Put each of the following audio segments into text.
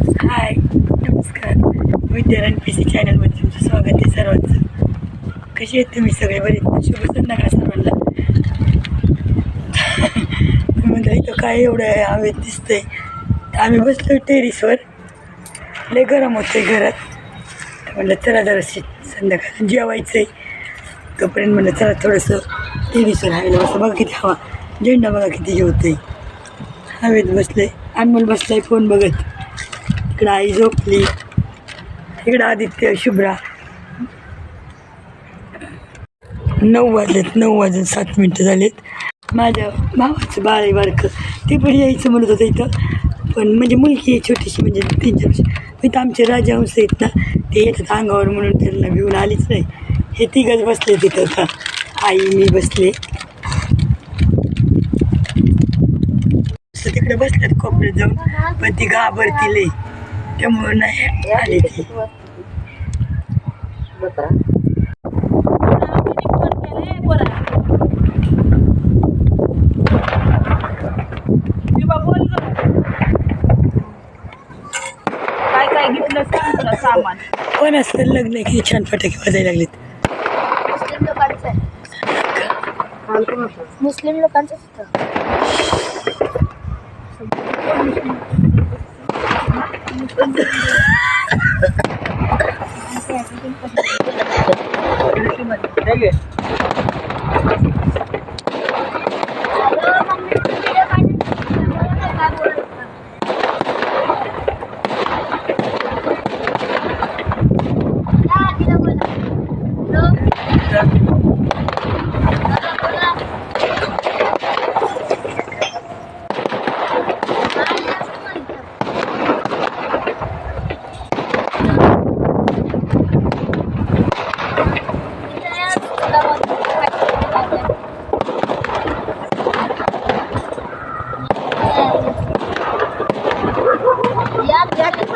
हाय नमस्कार. विद्यारायण P C चॅनलमध्ये तुमचं स्वागत आहे सर्वांचं. कसे आहेत तुम्ही सगळे? बरे शुभ संध्याकाळ सर्वांना. म्हणलं इथं काय एवढं आहे हवेत दिसतंय? आम्ही बसलो टेरिसवर लय गरम होतंय घरात. म्हणलं चला जराशी संध्याकाळ जेवायचं आहे तोपर्यंत म्हणलं चला थोडंसं टेरिसवर हवेला बसं. बघा किती हवा. झेंडा बघा किती जेवतोय हवेत बसले अनमोल बसलाय फोन बघत. इकडं आई झोपली. इकडं आदित्य शुभ्रा. नऊ वाजलेत नऊ वाजून सात मिनटं झालेत. माझ्या भावाचं बाळ आहे बारकं. ते पण यायचं म्हणत होतं इथं. पण म्हणजे मुलगी आहे छोटीशी म्हणजे तीन चारशी इथं आमचे राजहंस आहेत ना ते येतात अंगावर म्हणून त्यांना घेऊन आलीच नाही. हे तिघंच बसले तिथं आता. आई मी बसले. असं तिकडे बसल्यात कोपऱ्यात जाऊन पण ती घाबरतील त्यामुळं नाही. आली ती. काय काय घेतलं सांग तुला सामान. पण असतं लग्न किती छान फटाके वाजायला लागलेत? मुस्लिम लोकांचं आहे. मुस्लिम लोकांचं असतं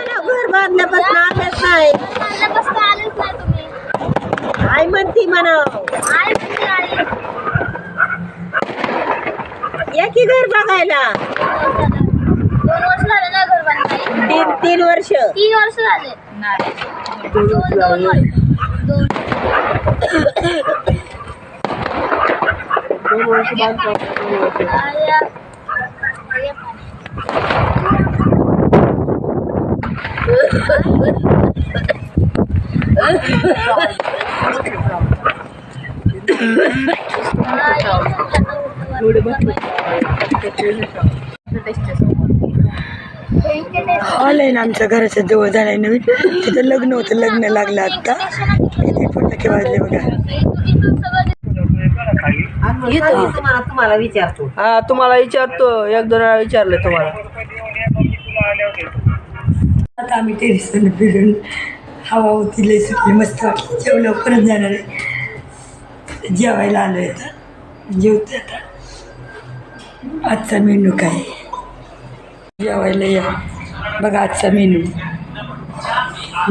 या घर बांधल्यापासून आलेच नाही आलेच नाही तुम्ही आई म्हणती म्हणा आई कुठे आली? या की घर बघायला दोन वर्ष झाले ना घर बांधताय तीन तीन वर्ष तीन वर्ष झाले नाही दोन दोन वर्ष दोन आया. आया पाणी. आया. हॉल आहे ना आमच्या घराच्या जवळ झालाय नवीन. तिथं लग्न होतं लग्न लागलं आत्ता. किती फटाके वाजले बघा. तुम्हाला तुम्हाला विचारतो. हा तुम्हाला विचारतो. एक दोन वेळा विचारलं तुम्हाला. आता आम्ही टेरिसवर फिरून हवा होती लई सुटली मस्त वाटली. जेवलं परत जाणार आहे. जेवायला आलो आहे तर जेवते आता. आजचा मेनू काय? जेवायला या. बघा आजचा मेनू.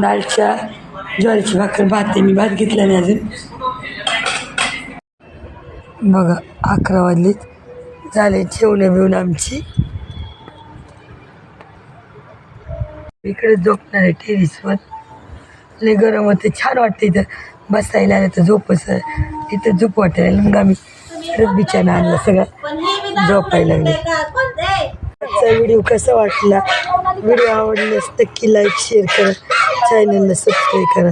दालच्या ज्वारीची भाकर भात आहे. मी भात घेतला नाही अजून. बघा अकरा वाजलेत. झाले जेवणं बिवणं आमची. इकडे झोपणार आहे टेरिसवर. लय गरम होते छान वाटते इथं. बसायला आलं तर झोपच इथं झोप वाटायला मग आम्ही परत बिछाना आणला सगळं. झोपायला लागले. आजचा व्हिडिओ कसा वाटला? व्हिडिओ आवडल्यास नक्की लाईक शेअर करा. चॅनलला सबस्क्राईब करा.